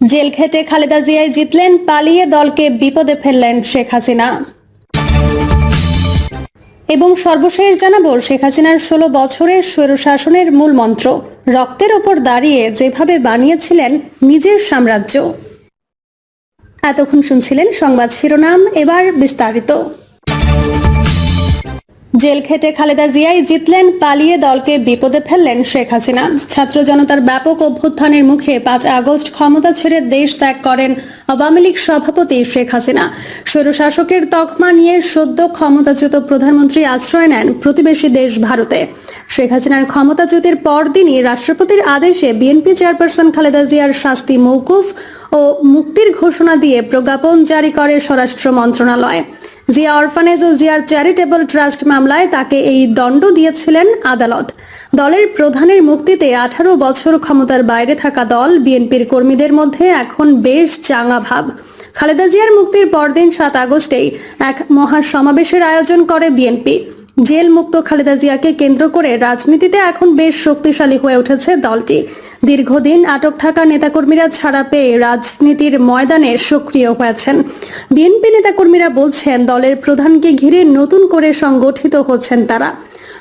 Jail খেটে খালেদা জিয়াই জিতলেন, পালিয়ে দলকে বিপদে ফেললেন শেখ হাসিনা। এবং সর্বশেষ জানাব, শেখ হাসিনার ষোলো বছরের স্বৈরশাসনের মূল মন্ত্র, রক্তের ওপর দাঁড়িয়ে যেভাবে বানিয়েছিলেন নিজের সাম্রাজ্য। এতক্ষণ শুনছিলেন সংবাদ শিরোনাম, এবার বিস্তারিত। জেল খেটে খালেদা জিয়াই জিতলেন, পালিয়ে দলকে বিপদে ফেললেন শেখ হাসিনা। ছাত্র জনতার ব্যাপক অভ্যুত্থানের মুখে পাঁচ আগস্ট ক্ষমতা ছেড়ে দেশ ত্যাগ করেন আওয়ামী লীগ সভাপতি শেখ হাসিনা। স্বৈরশাসকের তকমা নিয়ে সদ্য ক্ষমতাচ্যুত প্রধানমন্ত্রী আশ্রয় নেন প্রতিবেশী দেশ ভারতে। শেখ হাসিনার ক্ষমতাচ্যুতির পরদিনই রাষ্ট্রপতির আদেশে বিএনপি চেয়ারপারসন খালেদা জিয়ার শাস্তি মৌকুফ ও মুক্তির ঘোষণা দিয়ে প্রজ্ঞাপন জারি করে স্বরাষ্ট্র মন্ত্রণালয়। জিয়া অরফানেজ ও জিয়ার চ্যারিটেবল ট্রাস্ট মামলায় তাকে এই দণ্ড দিয়েছিলেন আদালত। দলের প্রধানের মুক্তিতে আঠারো বছর ক্ষমতার বাইরে থাকা দল বিএনপির কর্মীদের মধ্যে এখন বেশ চাঙা ভাব। খালেদা জিয়ার মুক্তির পরদিন সাত আগস্টেই এক মহা সমাবেশের আয়োজন করে বিএনপি। জেল মুক্ত খালেদা জিয়াকে কেন্দ্র করে রাজনীতিতে এখন বেশ শক্তিশালী হয়ে উঠেছে দলটি। দীর্ঘদিন আটক থাকা নেতাকর্মীরা ছাড়া পেয়ে রাজনীতির ময়দানে সক্রিয় হয়েছেন। বিএনপি নেতাকর্মীরা বলছেন, দলের প্রধানকে ঘিরে নতুন করে সংগঠিত হচ্ছেন তারা।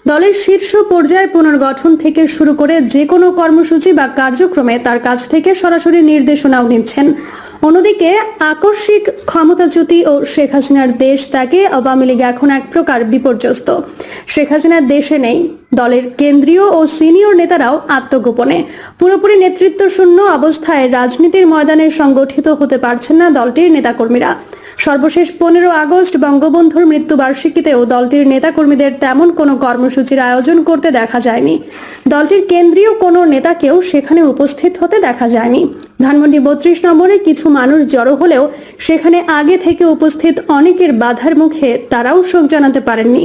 দলের শীর্ষ পর্যায়ে পুনর্গঠন থেকে শুরু করে যে কোনো কর্মসূচি বা কার্যক্রমে তার কাছ থেকে সরাসরি নির্দেশনাও নিচ্ছেন। অন্যদিকে আকস্মিক ক্ষমতাচ্যুতি ও শেখ হাসিনার দেশ তাকে আওয়ামী লীগ এখন এক প্রকার বিপর্যস্ত। শেখ হাসিনার দেশে নেই। দলের কেন্দ্রীয় ও সিনিয়র নেতারাও আত্মগোপনে। পুরোপুরি নেতৃত্ব শূন্য অবস্থায় রাজনীতির ময়দানে সংগঠিত হতে পারছেন না দলটির নেতাকর্মীরা। সর্বশেষ পনেরো আগস্ট বঙ্গবন্ধুর মৃত্যুবার্ষিকীতেও দলটির নেতাকর্মীদের তেমন কোনো কর্মসূচির আয়োজন করতে দেখা যায়নি। দলটির কেন্দ্রীয় কোনো নেতাকেও সেখানে উপস্থিত হতে দেখা যায়নি। ধানমন্ডি বত্রিশ নম্বরে কিছু মানুষ জড়ো হলেও সেখানে আগে থেকে উপস্থিত অনেকের বাধার মুখে তারাও শোক জানাতে পারেননি।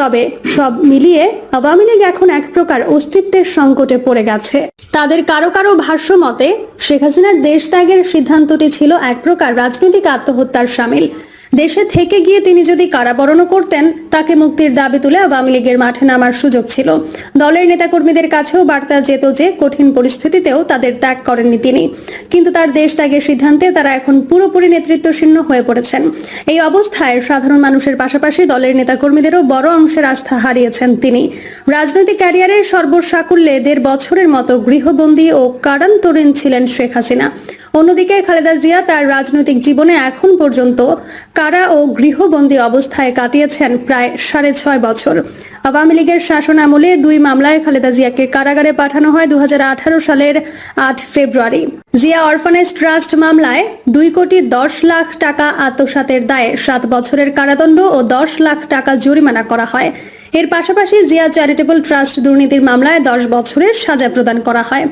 তবে সব মিলিয়ে আওয়ামী লীগ এখন এক প্রকার অস্তিত্বের সংকটে পড়ে গেছে। তাদের কারও কারও ভাষ্য মতে, শেখ হাসিনার দেশ ত্যাগের সিদ্ধান্তটি ছিল এক প্রকার রাজনৈতিক আত্মহত্যার সামিল। দেশে থেকে গিয়ে তিনি যদি কারাবরণও করতেন, তাকে মুক্তির দাবি তুলে আওয়ামী লীগের মাঠে নামার সুযোগ ছিল। দলের নেতাকর্মীদের কাছেও বার্তা যেত যে, কঠিন পরিস্থিতিতেও তাদের ত্যাগ করেননি তিনি। কিন্তু তার দেশ ত্যাগের সিদ্ধান্তে তারা এখন পুরোপুরি নেতৃত্বশীর্ণ হয়ে পড়েছেন। এই অবস্থায় সাধারণ মানুষের পাশাপাশি দলের নেতাকর্মীদেরও বড় অংশের আস্থা হারিয়েছেন তিনি। রাজনৈতিক ক্যারিয়ারের সর্বসাকুল্যে দেড় বছরের মতো গৃহবন্দী ও কারান্তরীণ ছিলেন শেখ হাসিনা। অন্যদিকে খালেদা জিয়া তার রাজনৈতিক জীবনে এখন পর্যন্ত কারা ও গৃহবন্দী অবস্থায় কাটিয়েছেন প্রায় সাড়ে ছয় বছর। আওয়ামী লীগের শাসন আমলে দুই মামলায় খালেদা জিয়াকে কারাগারে পাঠানো হয় দুহাজার আঠারো সালের আট ফেব্রুয়ারি। জিয়া অরফানেজ ট্রাস্ট মামলায় দুই কোটি দশ লাখ টাকা আত্মসাতের দায়ে সাত বছরের কারাদণ্ড ও দশ লাখ টাকা জরিমানা করা হয়। এর পাশাপাশি জিয়া চ্যারিটেবল ট্রাস্ট দুর্নীতির মামলায় দশ বছরের সাজা প্রদান করা হয়।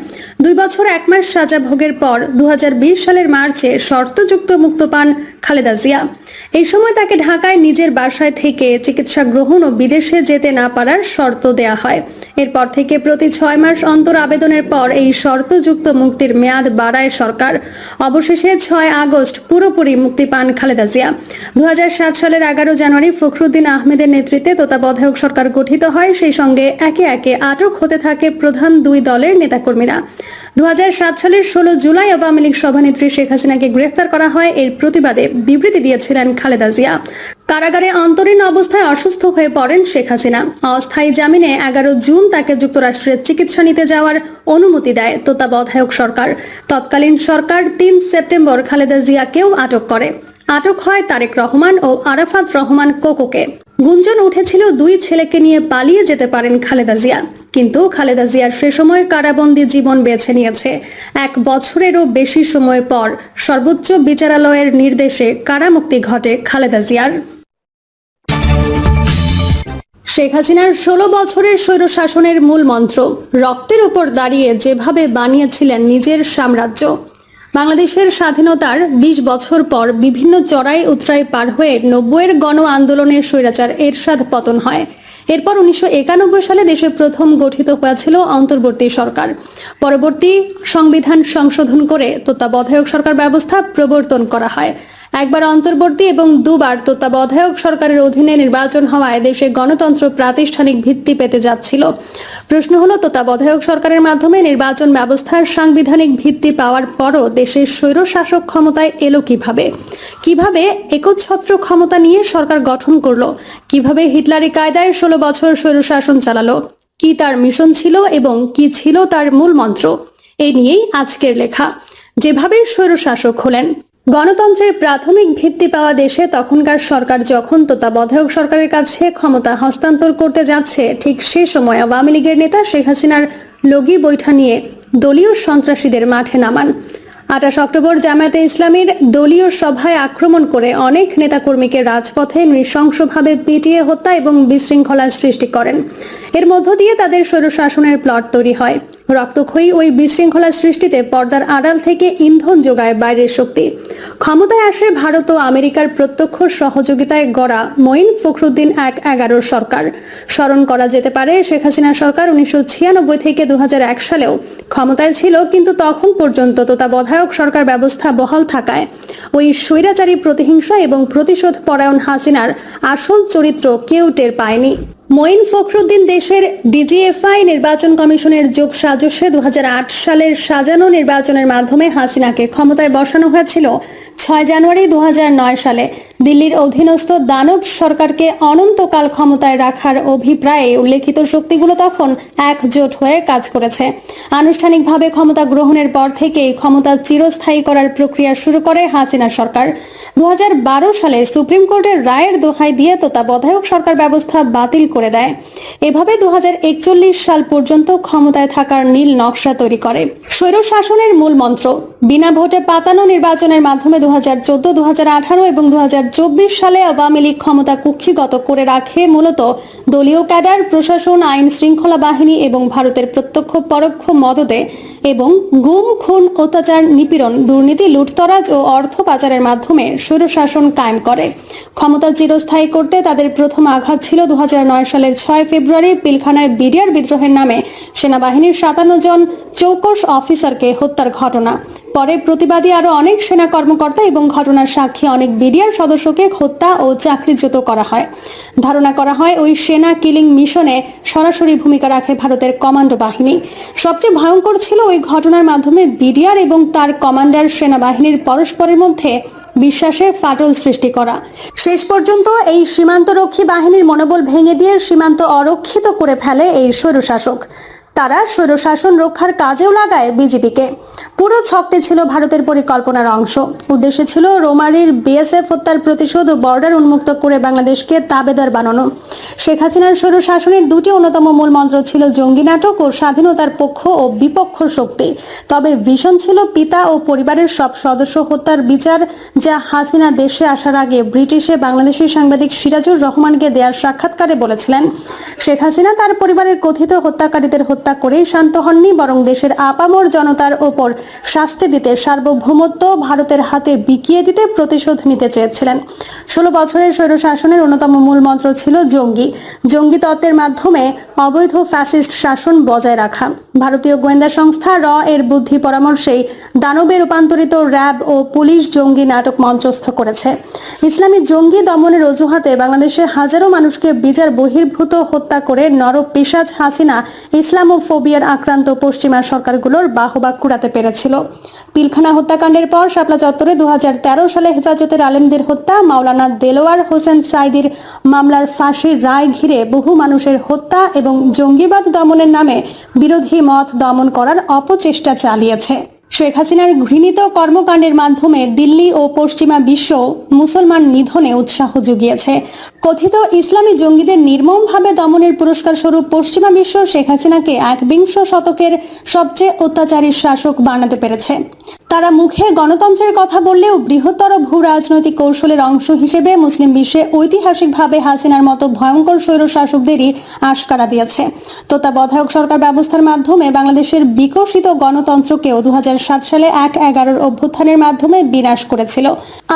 দুই বছর এক মাস সাজা ভোগের পর দু হাজার বিশ সালের মার্চে শর্তযুক্ত মুক্ত পান খালেদা জিয়া। এই সময় তাকে ঢাকায় নিজের বাসায় থেকে চিকিৎসা গ্রহণ ও বিদেশে যেতে না পারার শর্ত দেয়া হয়। এরপর থেকে প্রতি ছয় মাস অন্তর আবেদনের পর এই শর্তযুক্ত মুক্তির মেয়াদ বাড়ায় সরকার। অবশেষে ছয় আগস্ট পুরোপুরি মুক্তি পান খালেদা জিয়া। দু সালের এগারো জানুয়ারি ফখরুদ্দিন আহমেদের নেতৃত্বে তত্ত্বাবধায়ক সরকার গঠিত হয়। সেই সঙ্গে একে একে আটক হতে থাকে প্রধান দুই দলের নেতাকর্মীরা। দু হাজার সাত সালের ষোলো জুলাই আওয়ামী লীগ সভানেত্রী শেখ হাসিনাকে গ্রেফতার করা হয়। এর প্রতিবাদে বিবৃতি দিয়েছিলেন খালেদা জিয়া। কারাগারে অন্তরীণ অবস্থায় অসুস্থ হয়ে পড়েন শেখ হাসিনা। অস্থায়ী জামিনে এগারো জুন তাকে যুক্তরাষ্ট্রের চিকিৎসা নিতে যাওয়ার অনুমতি দেয় তত্ত্বাবধায়ক সরকার। তৎকালীন সরকার তিন সেপ্টেম্বর খালেদা জিয়াকেও আটক করে। আটক হয় তারেক রহমান ও আরাফাত রহমান কোকোকে। গুঞ্জন উঠেছিল, দুই ছেলেকে নিয়ে পালিয়ে যেতে পারেন খালেদা জিয়া। কিন্তু খালেদা জিয়ার সে সময় কারাবন্দী জীবন বেছে নিয়েছে। এক বছরেরও বেশি সময় পর সর্বোচ্চ বিচারালয়ের নির্দেশে কারামুক্তি ঘটে খালেদা জিয়ার। শেখ হাসিনার ষোলো বছরের স্বৈরশাসনের মূল মন্ত্র, রক্তের ওপর দাঁড়িয়ে যেভাবে বানিয়েছিলেন নিজের সাম্রাজ্য। বাংলাদেশের স্বাধীনতার ২০ বছর পর বিভিন্ন চড়াই উতরাই পার হয়ে নব্বইয়ের গণ আন্দোলনের স্বৈরাচার এরশাদ পতন হয়। এরপর উনিশশো একানব্বই সালে দেশে প্রথম গঠিত হয়েছিল অন্তর্বর্তী সরকার। পরবর্তী সংবিধান সংশোধন করে তত্ত্বাবধায়ক সরকার ব্যবস্থা প্রবর্তন করা হয়। একবার অন্তর্বর্তী এবং দুবার তত্ত্বাবধায়ক সরকারের অধীনে নির্বাচন হওয়ায় দেশে গণতন্ত্র প্রাতিষ্ঠানিক ভিত্তি পেতে যাচ্ছিল। প্রশ্ন হলো, তত্ত্বাবধায়ক সরকারের মাধ্যমে নির্বাচন ব্যবস্থার সাংবিধানিক ভিত্তি পাওয়ার পরও দেশের স্বৈরশাসক ক্ষমতায় এলো কীভাবে? কীভাবে একচ্ছত্র ক্ষমতা নিয়ে সরকার গঠন করল? কীভাবে হিটলারি কায়দায় ষোলো বছর স্বৈরশাসন চালালো? কি তার মিশন ছিল এবং কি ছিল তার মূল মন্ত্র? এই নিয়েই আজকের লেখা। যেভাবে স্বৈরশাসক হলেন গণতন্ত্রের প্রাথমিক ভিত্তি পাওয়া দেশে তখনকার সরকার যখন তত্ত্বাবধায়ক সরকারের কাছে ক্ষমতা হস্তান্তর করতে যাচ্ছে, ঠিক সে সময় আওয়ামী লীগের নেতা শেখ হাসিনার লগি বৈঠা নিয়ে দলীয় সন্ত্রাসীদের মাঠে নামান। আঠাশ অক্টোবর জামায়াতে ইসলামীর দলীয় সভায় আক্রমণ করে অনেক নেতাকর্মীকে রাজপথে নৃশংসভাবে পিটিয়ে হত্যা এবং বিশৃঙ্খলার সৃষ্টি করেন। এর মধ্য দিয়ে তাদের স্বৈরশাসনের প্লট তৈরি হয়। রক্তক্ষয়ী ওই বিশৃঙ্খলা সৃষ্টিতে পর্দার আড়াল থেকে ইন্ধন যোগায় বাইরের শক্তি। ক্ষমতায় আসে ভারত ও আমেরিকার প্রত্যক্ষ সহযোগিতায় গড়া মঈন ফখরুদ্দিন এক এগারোর সরকার। স্মরণ করা যেতে পারে, শেখ হাসিনা সরকার উনিশশো ছিয়ানব্বই থেকে দু হাজার এক সালেও ক্ষমতায় ছিল, কিন্তু তখন পর্যন্ত তত্ত্বাবধায়ক সরকার ব্যবস্থা বহাল থাকায়। ওই স্বৈরাচারী প্রতিহিংসা এবং প্রতিশোধ পরায়ণ হাসিনার আসল চরিত্র কেউ টের পায়নি। মঈন ফখরুদ্দিন দেশের ডিজিএফআই নির্বাচন কমিশনের যোগ সাজসে দু হাজার আট সালের সাজানো নির্বাচনের মাধ্যমে হাসিনাকে ক্ষমতায় বসানো হয়েছিল ছয় জানুয়ারি দু হাজার নয় সালে। দিল্লির অধীনস্থ দানব সরকারকে অনন্তকাল ক্ষমতায় রাখার অভিপ্রায়ে উল্লেখিত শক্তিগুলো তখন একজোট হয়ে কাজ করেছে। আনুষ্ঠানিকভাবে ক্ষমতা গ্রহণের পর থেকেই ক্ষমতা চিরস্থায়ী করার প্রক্রিয়া শুরু করে হাসিনা সরকার। দু হাজার বারো সালে সুপ্রিম কোর্টের রায়ের দোহাই দিয়ে তত্ত্বাবধায়ক সরকার ব্যবস্থা বাতিল করে দেয়। এভাবে দুহাজার একচল্লিশ সাল পর্যন্ত ক্ষমতায় থাকার নীল নকশা তৈরি করে। স্বৈর শাসনের মূল মন্ত্র, বিনা ভোটে পাতানো নির্বাচনের মাধ্যমে দু হাজার চোদ্দ দু এবং দু হাজার চব্বিশ সালে আওয়ামী লীগ ক্ষমতা কুক্ষিগত করে রাখে মূলত দলীয় ক্যাডার, প্রশাসন আইন শৃঙ্খলা বাহিনী এবং ভারতের প্রত্যক্ষ পরোক্ষ মদদে এবং গুম, খুন, অত্যাচার, নিপীড়ন, দুর্নীতি, লুটতরাজ ও অর্থ পাচারের মাধ্যমে সুরশাসন কায়েম করে। ক্ষমতা চিরস্থায়ী করতে তাদের প্রথম আঘাত ছিল দু হাজার নয় সালের ছয় ফেব্রুয়ারি পিলখানায় বিডিআর বিদ্রোহের নামে সেনাবাহিনীর সাতান্ন জন চৌকশ অফিসারকে হত্যার ঘটনা। পরে প্রতিবাদী আরও অনেক সেনা কর্মকর্তা এবং ঘটনার সাক্ষী অনেক বিডিআর সদস্যকে হত্যা ও চাকরিচ্যুত করা হয়। ধারণা করা হয় ওই সেনা কিলিং মিশনে সরাসরি ভূমিকা রাখে ভারতের কমান্ডো বাহিনী। সবচেয়ে ভয়ঙ্কর ছিল ওই ঘটনার মাধ্যমে বিডিআর এবং তার কমান্ডার সেনাবাহিনীর পরস্পরের মধ্যে বিশ্বাসে ফাটল সৃষ্টি করা। শেষ পর্যন্ত এই সীমান্তরক্ষী বাহিনীর মনোবল ভেঙে দিয়ে সীমান্ত অরক্ষিত করে ফেলে এই স্বৈরশাসক। তারা স্বৈরশাসন রক্ষার কাজেও লাগায় বিজেপিকে পুরো ছকটি ছিল ভারতের পরিকল্পনার অংশ। উদ্দেশ্য ছিল রোমারির বিএসএফ হত্যার প্রতিশোধ ও বর্ডার উন্মুক্ত করে বাংলাদেশকে তাবেদার বানানো। শেখ হাসিনার সরু শাসনের দুটি অন্যতম মূল মন্ত্র ছিল জঙ্গি নাটক ও স্বাধীনতার পক্ষ ও বিপক্ষ শক্তি। তবে ভীষণ ছিল পিতা ও পরিবারের সব সদস্য হত্যার বিচার, যা হাসিনা দেশে আসার আগে ব্রিটিশে বাংলাদেশি সাংবাদিক সিরাজুর রহমানকে দেওয়ার সাক্ষাৎকারে বলেছিলেন। শেখ হাসিনা তার পরিবারের কথিত হত্যাকারীদের হত্যা করেই শান্ত হননি, বরং দেশের আপামর জনতার ওপর শাস্তি দিতে সার্বভৌমত্ব ভারতের হাতে বিকিয়ে দিতে প্রতিশোধ নিতে চেয়েছিলেন। ষোলো বছরের স্বৈরশাসনের অন্যতম মূল মন্ত্র ছিল জঙ্গি। জঙ্গি তত্ত্বের মাধ্যমে অবৈধ ফ্যাসিস্ট শাসন বজায় রাখা। ভারতীয় গোয়েন্দা সংস্থা র এর বুদ্ধি পরামর্শেই দানবে রূপান্তরিত র্যাব ও পুলিশ জঙ্গি নাটক মঞ্চস্থ করেছে। ইসলামী জঙ্গি দমনের অজুহাতে বাংলাদেশে হাজারো মানুষকে বিচার বহির্ভূত হত্যা করে নর পিসাজ হাসিনা ইসলামোফোবিয়ার আক্রান্ত পশ্চিমা সরকারগুলোর বাহবা কুড়াতে পেরেছিল পিলখানা হত্যাকাণ্ডের পর শাপলা চত্বরে দু হাজার তেরো সালে হেফাজতের আলেমদের হত্যা, মাওলানা দেলোয়ার হোসেন সাইদির মামলার ফাঁসির রায় ঘিরে বহু মানুষের হত্যা এবং জঙ্গিবাদ দমনের নামে বিরোধী মত দমন করার অপচেষ্টা চালিয়েছে। শেখ হাসিনার ঘৃণিত কর্মকাণ্ডের মাধ্যমে দিল্লি ও পশ্চিমা বিশ্ব মুসলমান নিধনে উৎসাহ জুগিয়েছে। কথিত ইসলামী জঙ্গিদের নির্মমভাবে দমনের পুরস্কার স্বরূপ পশ্চিমা বিশ্ব শেখ হাসিনাকে একবিংশ শতকের সবচেয়ে অত্যাচারী শাসক বানাতে পেরেছে। তারা মুখে গণতন্ত্রের কথা বললেও বৃহত্তর ভূ রাজনৈতিক কৌশলের অংশ হিসেবে মুসলিম বিশ্বে ঐতিহাসিকভাবে হাসিনার মতো ভয়ঙ্কর স্বৈর শাসকদেরই আশকারা দিয়েছে। তত্ত্বাবধায়ক সরকার ব্যবস্থার মাধ্যমে বাংলাদেশের বিকশিত গণতন্ত্রকেও দু সাত সালে এক এগারোর অভ্যুত্থানের মাধ্যমে বিনাশ করেছিল।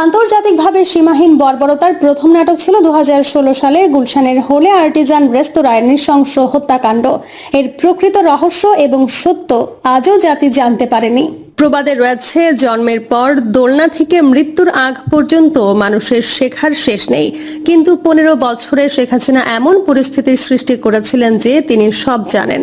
আন্তর্জাতিকভাবে সীমাহীন বর্বরতার প্রথম নাটক ছিল দুহাজার ষোলো সালে গুলশানের হোলে আর্টিজান রেস্তোরাঁয় নৃশংস হত্যাকাণ্ড। এর প্রকৃত রহস্য এবং সত্য আজও জাতি জানতে পারেনি। প্রবাদে রয়েছে, জন্মের পর দোলনা থেকে মৃত্যুর আগ পর্যন্ত মানুষের শেখার শেষ নেই। কিন্তু পনেরো বছরে শেখ হাসিনা এমন পরিস্থিতির সৃষ্টি করেছিলেন যে তিনি সব জানেন।